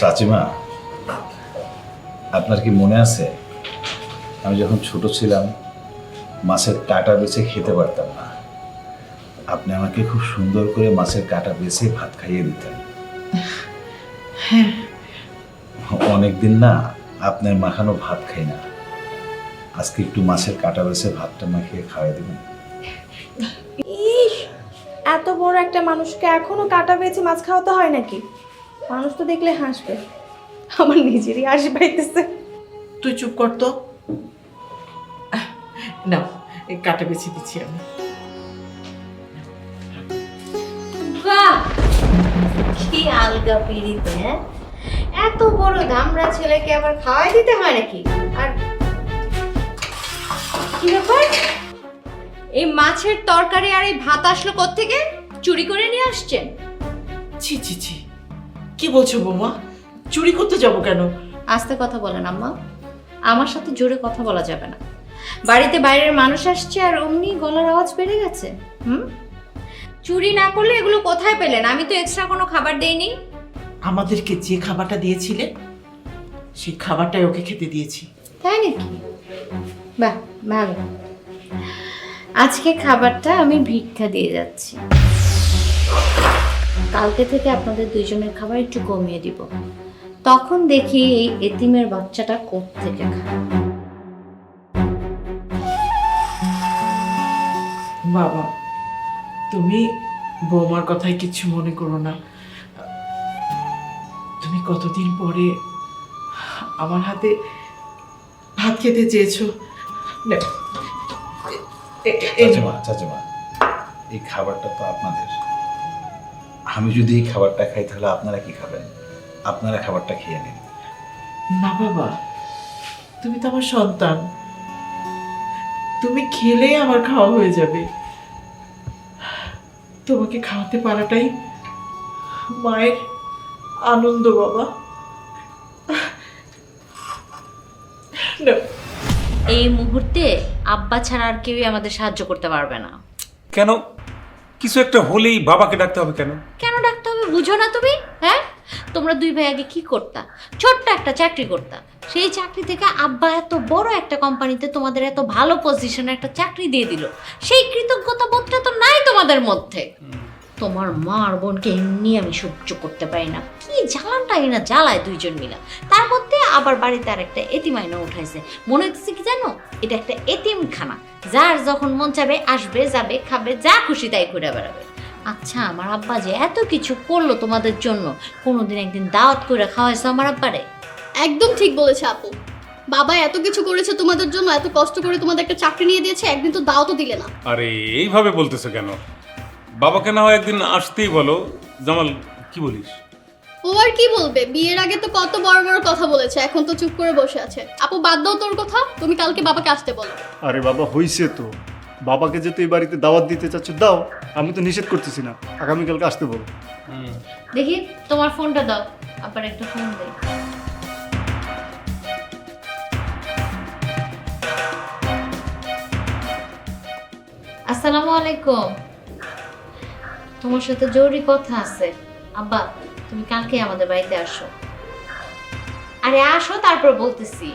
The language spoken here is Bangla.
চাচিমা, আপনার কি মনে আছে? আমি যখন ছোট ছিলাম, মাছের কাটা বেছে খেতে পারতাম না। আপনি আমাকে খুব সুন্দর করে মাছের কাটা বেছে ভাত খাইয়ে দিতেন। অনেক দিন না আপনার মাখানো ভাত খাই না। আজকে একটু মাছের কাঁটা বেছে ভাতটা মাখিয়ে খাওয়াই দেবেন। ইস এত বড় একটা মানুষকে এখনও কাটা পেয়েছে মাছ খাওয়াতে হয় নাকি? মানুষ তো দেখলে হাসবে। আমার নিজেরই হাসি পাইতেছে তুই চুপ কর তো। নাও এই কাটা বেছে দিচ্ছি আমি। আলগা পিড়িতে হ্যাঁ? এত বড় দামড়া ছেলেকে আবার খাওয়াই দিতে হয় নাকি? আর কি ব্যাপার? এই মাছের তরকারি আর এই ভাত আসলো কোত্থেকে? চুরি করে নিয়ে আসছেন? ছি ছি ছি। কি বলছো বৌমা? চুরি করতে যাব কেন? আস্তে কথা বলেন আম্মা। আমার সাথে জোরে কথা বলা যাবে না। বাড়িতে বাইরের মানুষ আসছে আর অমনি গলার আওয়াজ বেড়ে গেছে। হুম? চুরি না করলে এগুলো কোথায় পেলেন? আমি তো এক্সট্রা কোনো খাবার দেইনি। আমাদেরকে যে খাবারটা দিয়েছিলে সেই খাবারটাই ওকে খেতে দিয়েছি। তাই নাকি? বাহ ভালো। আজকে খাবারটা আমি ভিক্ষা দিয়ে যাচ্ছি। কালকে থেকে আপনাদের দুইজনের খাবার একটু কমিয়ে দিব। তখন দেখি এই এতিমের বাচ্চাটা কোত্থেকে খায়। বাবা তুমি বৌমার কথায় কিচ্ছু মনে করো না। তুমি কতদিন পরে আমার হাতে ভাত খেতে চেয়েছো? এই চাচিমা চাচিমা এই খাবারটা তো আপনাদের। আমি যদি এই খাবারটা খাই তাহলে আপনারা কি খাবেন? আপনারা খাবারটা খেয়ে নিন। না বাবা তুমি তো আমার সন্তান। তুমি খেলে আমার খাওয়া হয়ে যাবে। তোমাকে খাওয়াতে পারাটাই মায়ের আনন্দ বাবা। এই মুহূর্তে আব্বা ছাড়া আর কেউই আমাদের সাহায্য করতে পারবে না। কেন? কিছু একটা হলেই বাবাকে ডাকতে হবে কেন? কেন ডাকতে হবে বুঝো না তুমি? হ্যাঁ? তোমরা দুই ভাই আগে কি করতা? ছোট্ট একটা চাকরি করতা। সেই চাকরি থেকে আব্বা এত বড় একটা কোম্পানিতে তোমাদের এত ভালো পজিশনে একটা চাকরি দিয়ে দিল। সেই কৃতজ্ঞতা বোধটা তোমাদের মধ্যে। তোমার মা আর বোনকে এমনি আমি সহ্য করতে পারি না। কি জ্বালানটাই না জ্বালায় দুইজন মিলা। তার মধ্যে আবার বাড়িতে আর একটা এতিম আইনা উঠাইছে। মনে হচ্ছে কি জানো? এটা একটা এতিমখানা। যার যখন মন চাবে আসবে যাবে খাবে যা খুশি তাই ঘুরে বেড়াবে। আচ্ছা আমার আব্বা যে এত কিছু করল তোমাদের জন্য কোনোদিন একদিন দাওয়াত করে খাওয়াইছো আমার আব্বারে? একদম ঠিক বলেছে আপু। বাবা এত কিছু করেছে তোমাদের জন্য এত কষ্ট করে তোমাদের একটা চাকরি নিয়ে দিয়েছে একদিন তো দাও তো দিলে না। আরে এইভাবে বলতেছো কেন? বাবাকে না হয় একদিন আসতেই বলো। জামাল কি বলিস? ও আর কি বলবে? বিয়ের আগে তো কত বড় বড় কথা বলেছে এখন তো চুপ করে বসে আছে। আপু বাদ দাও তোর কথা তুমি কালকে বাবাকে আসতে বলো। আরে বাবা হইছে তো। বাবাকে যে তুই বাড়িতে দাওয়াত দিতে চাচ্ছ দাও আমি তো নিষেধ করতেছি না। আগামীকালকে আসতে বলো। দেখি তোমার ফোনটা দাও আবার একটা ফোন দে আসসালামু আলাইকুম। তোমার সাথে জরুরি কথা আছে। আব্বা, তুমি কালকে আমাদের বাড়িতে আসো। আরে আসো, তারপর বলতেছি।